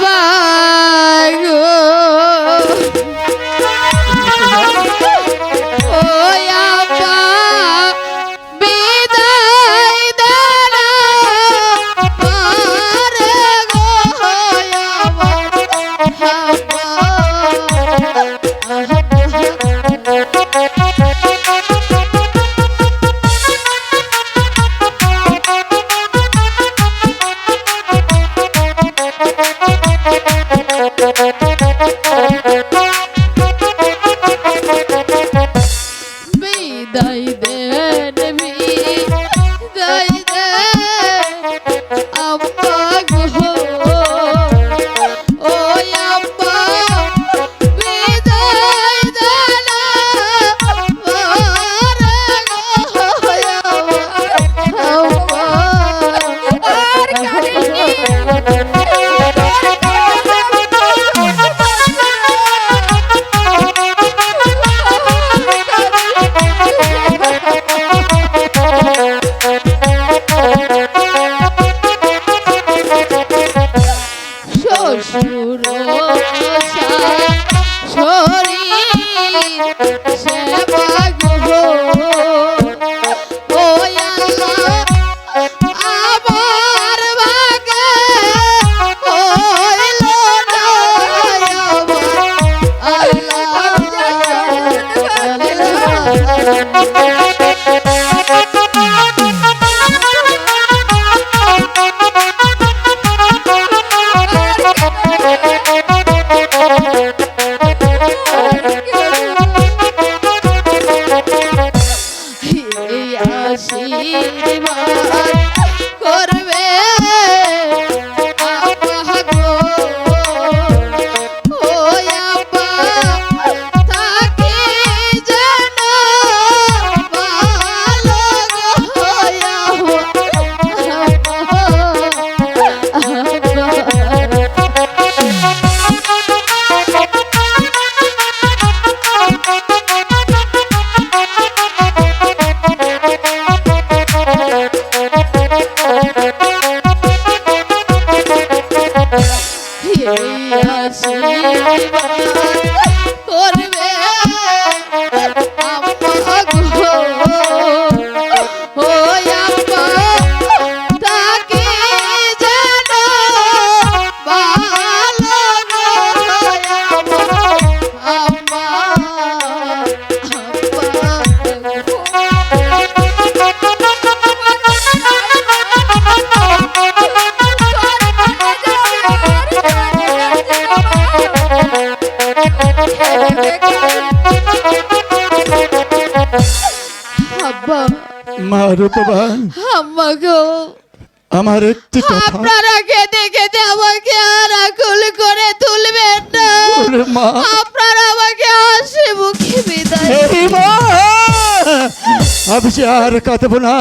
পারো Thank you. করবে আব্বা মা রূপবা আম্মা গো। আমার একটি কথা। আপনারা খেতে খেতে আমাকে আর আকুল করে তুলবেন না। মা। আপনারা আমাকে হাসি মুখে বিদায় আমি যে আর কাঁদবো না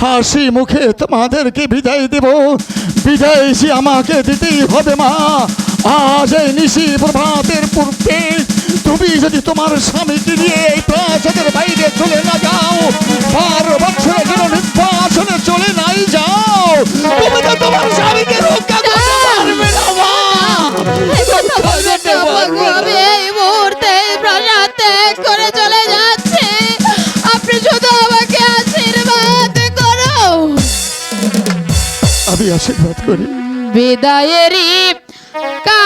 হাসি মুখে তোমাদেরকে বিদায় দেব। বিদায় সে আমাকে দিতেই হবে মা। আজ এই নিশি প্রভাতের পূর্বে তুমি যদি তোমার স্বামীকে নিয়ে আমি আশীর্বাদ করি। বিদায়েরই কা